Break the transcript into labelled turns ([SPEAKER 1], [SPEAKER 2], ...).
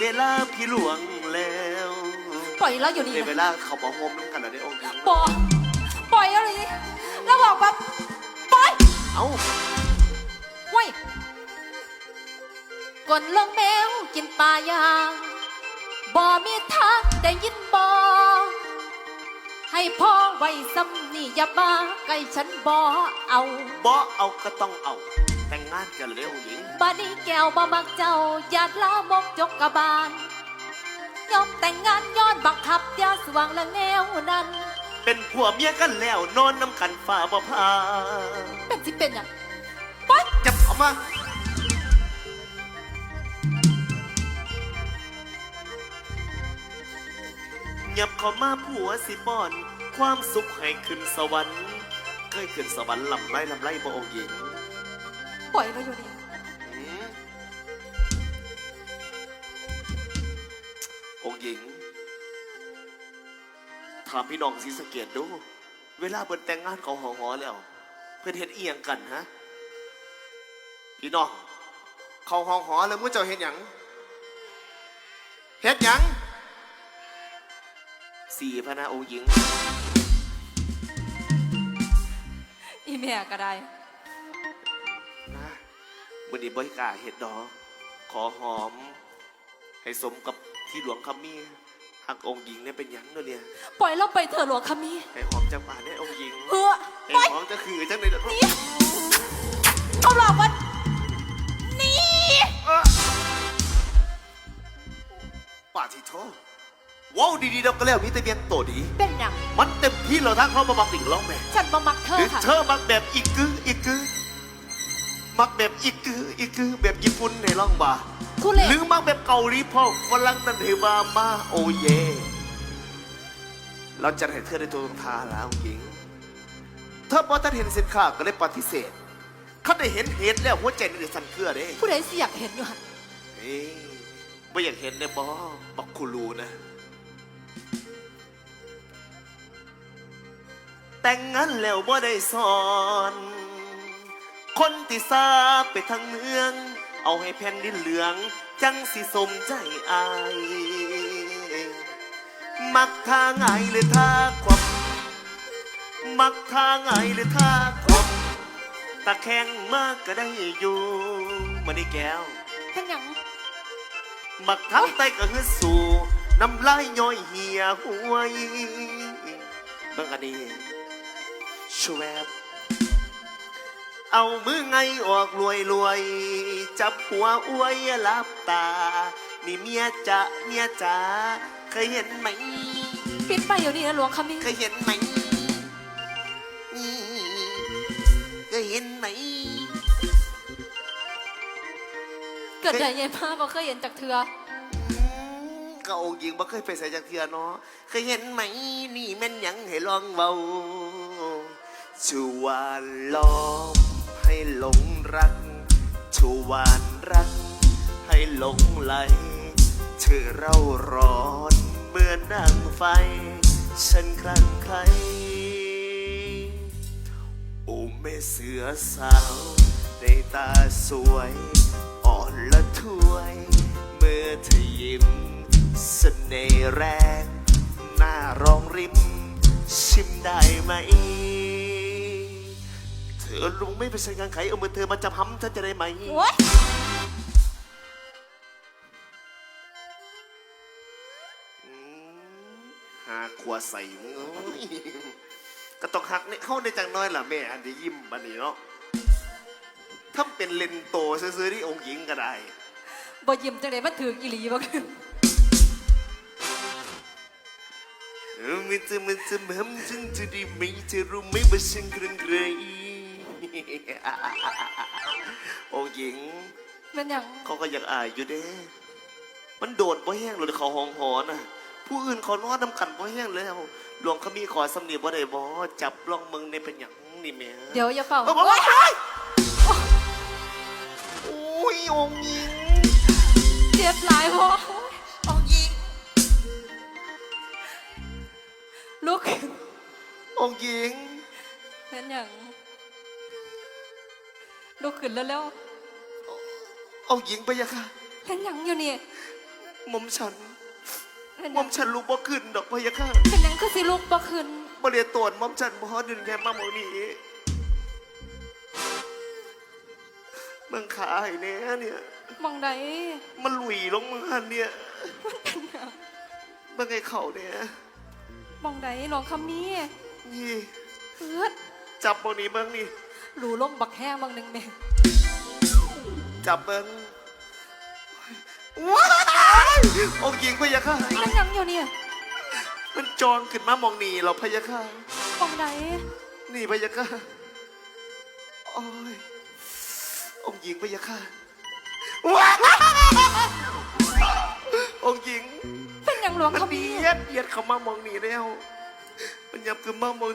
[SPEAKER 1] เวลาพี่หลวงแล้ว
[SPEAKER 2] ปล่อยแล้วอยู่นี่
[SPEAKER 1] ในเว
[SPEAKER 2] นะ
[SPEAKER 1] ลาเขาบอกโฮมน้ำกันแล้วได้องค์หญิง
[SPEAKER 2] ปล่อยปล่อยแล้วนี่แล้วบอกแบบปล่อย
[SPEAKER 1] เอ้า
[SPEAKER 2] เว้ยกดลงแมวกินปลายางบ่มีทางได้ยินบ่ให้พ่อไว้ซ้ำนี่อย่ามาใกล้ฉันบ่เอา
[SPEAKER 1] บ่เอาก็ต้องเอา แต่งงานกันเลยได้องค์หญิง
[SPEAKER 2] บ้านนี้แก้วบ่มักเจ้าอยากลามกจกกะบาลยอมแต่งงานย้อนบังคับยาสว่างและแนวนั้น
[SPEAKER 1] เป็นผัวเมียกันแล้วนอนน้ำกันฝ่าบ่พา
[SPEAKER 2] เป็นสิเป็นอย่างปล่อย
[SPEAKER 1] จับเอามาเงียบเข้ามาผัวสิป้อน ความสุขให้ขึ้นสวรรค์เคยขึ้นสวรรค์ลำไรลำไรบ่องค์หญิง
[SPEAKER 2] ปล่อยแล้วอยู่นี่
[SPEAKER 1] หืมองค์หญิง ถามพี่น้องศรีสะเกดดู เวลาเปิดแต่งงานเขาหอหอแล้ว เพื่อนเฮ็ดเอียงกันฮะ พี่น้อง เขาหอหอแล้วมึงเจ้าเฮ็ดหยังเฮ็ดหยังสี่พระนาองค์หญิง
[SPEAKER 2] อีแม่ก็ได้
[SPEAKER 1] นะ วันนี้บริกล้าเห็ดดอก ขอหอม ให้สมกับที่หลวงคำมีหักองค์หญิงเนี่ยเป็นหยังเนาะเนี่ย
[SPEAKER 2] ปล่อยเราไปเถอะหลวงคามี
[SPEAKER 1] ให้หอมจังป่านเนี่ยองค์หญิง
[SPEAKER 2] เฮ้อ
[SPEAKER 1] ให้
[SPEAKER 2] ปล่อย
[SPEAKER 1] หอมจะคือจังเลยเด้อ
[SPEAKER 2] เขาหลอกว่านี่
[SPEAKER 1] เอ้อป่าที่โทษว้าวดีๆเราก็แล้วมีแต่เบียงโตดี
[SPEAKER 2] เป็นอย่าง
[SPEAKER 1] มันเต็มที่เราทั้งเขามาบักดิ่งร้องแม่
[SPEAKER 2] ฉันมามักเธ
[SPEAKER 1] ห
[SPEAKER 2] อ
[SPEAKER 1] รือ
[SPEAKER 2] ค่ะ
[SPEAKER 1] เธอมักแบบอีกกึอีกกึ มักแบบอีกกึอีกกึแบบญี่ปุ่นในร้องบ่า
[SPEAKER 2] ทุเรศ
[SPEAKER 1] หรือมักแบบเกาหลีพ่อฝรั่งนั่นเฮบามาโอเย เราจะให้เธอได้ตัวตรงทาแล้วหญิง เธอพอท่านเห็นสินค้าก็เลยปฏิเสธเขาได้เห็นเหตุแล้วหัวใจนี่ได้สั่นเครือเด้
[SPEAKER 2] ผู้ใดสิอยากเห็นอยู่หัน
[SPEAKER 1] เฮ้ยไม่อยากเห็นเนี่ยบอบักคูรูนะ แต่งงานแล้วบ่ได้สอน คนที่ซาไปทางเมือง เอาให้แผ่นดินเหลือง จังสิสมใจอาย มักทางไงหรือท่าความมักทางไงหรือท่าความตะแคงมากก็ได้อยู่มาได้แก้ว
[SPEAKER 2] เป็นอย่าง
[SPEAKER 1] มักทั้งไตก็คือสู่น้ำลายย่อยเหี่ยหวยเบิ่งอันนี้ชวบ เอามือไงออกรวยรวย จับหัวอวยลับตา นี่เมียจะเมียจ๋าเคยเห็นไหม
[SPEAKER 2] ปิดไปเดี๋ยวนี้นะหลวงคามี
[SPEAKER 1] เคยเห็นไหมนี่เคยเห็นไหม
[SPEAKER 2] เกิดใหญ่ใหญ่มากก็เคยเห็นจากเธอ
[SPEAKER 1] อืมก็องค์หญิงบ่เคยไปใส่จากเทือเนาะเคยเห็นไหม นี่แม่นหยังให้ลองเบาชวานล้อม ให้หลงรักชวานรัก ให้หลงไหลเธอเราร้อนเหมือนดังไฟ ฉันคลั่งไคล้โอ้แม่เสือสาวในตาสวย อ่อนละถวย เมื่อเธอยิ้มเสน่ห์แรง หน้ารองริม ชิมได้ไหม เธอลุงไม่ไปใช้งานไขเอามือเธอมาจับห้ำเธอจะได้ไหม
[SPEAKER 2] โอ้ย
[SPEAKER 1] อืมหาขวใส่มึงเอ้ยก็ต้องหักเนี่ยเข้าในจังน้อยล่ะแม่อันนี้ยิ้มบันนี้เนาะถ้าเป็นเลนโตซื้อๆที่องค์หญิงก็ได้
[SPEAKER 2] บ่ยิ้มจังไดมันถืออีหลีบ่คือ
[SPEAKER 1] เออมันจะมันจะมันฉันจะได้ไหมเธอรู้ไหมว่าฉันเกรงเกรง องค์หญิง
[SPEAKER 2] เป็นอย่าง
[SPEAKER 1] เขาก็อยากอายอยู่เด้ มันโดดบ่แห้งเลยเขาหองหอน่ะ ผู้อื่นเขานอนน้ำกันบ่แห้งแล้วหลวงเขามีขอสำเนียงบ่ได้บ่จับลองมึงในเป็นอย่างนี่แหม่
[SPEAKER 2] เดี๋ยวอย่าเฝ้า
[SPEAKER 1] โอ้
[SPEAKER 2] โอ้ย
[SPEAKER 1] ยโอ้ยองค์หญิง
[SPEAKER 2] เจ็บหลายพอ
[SPEAKER 1] องค์หญิง
[SPEAKER 2] ลุกขึ้น
[SPEAKER 1] องค์หญิง
[SPEAKER 2] เป็นอย่าง ลุกขึ้นแล้วแล้ว
[SPEAKER 1] องค์หญิงไปยังค่ะ
[SPEAKER 2] เป็นอย่างอยู่นี่
[SPEAKER 1] หม่อมฉัน
[SPEAKER 2] เป็น
[SPEAKER 1] ห
[SPEAKER 2] ห
[SPEAKER 1] ม่
[SPEAKER 2] ยั
[SPEAKER 1] องมฉันรู้บ่ขึ้นดอกพะยะค่ะ
[SPEAKER 2] เป็นหยังคือสิลุกบ่ขึ้น
[SPEAKER 1] บ่ได้ตรวจหม่อมฉันบ่ดึงแค่มาหมองนี้เมืองขาให้แน่เนี่ย
[SPEAKER 2] มองใด
[SPEAKER 1] มันหลุยลงมือหันเนี่ยเมื่อไงเข่าเนี่ย
[SPEAKER 2] มองใดน้องคำนี้
[SPEAKER 1] นี่
[SPEAKER 2] เอื้อด
[SPEAKER 1] จับโมนี้เบิ้งนี่
[SPEAKER 2] หลูลงบักแห้งบางหนึงแม่
[SPEAKER 1] จับเบิ้งว้ายองค์หญิงพะยะค่ะ
[SPEAKER 2] มันหยังอยู่เนี่ย
[SPEAKER 1] มันจองขึ้นมามองนี่เราพะยะค่ะ
[SPEAKER 2] มองใด
[SPEAKER 1] นี่พะยะค่ะโอ้ยองค์หญิงพะยะค่ะว้ายองค์หญิง
[SPEAKER 2] เป็นหยังหลวง
[SPEAKER 1] มัน
[SPEAKER 2] คำ
[SPEAKER 1] เบี
[SPEAKER 2] นี้
[SPEAKER 1] ยดเบียดเข้ามามองนี่แล้ว มันยับขึ้นมามอง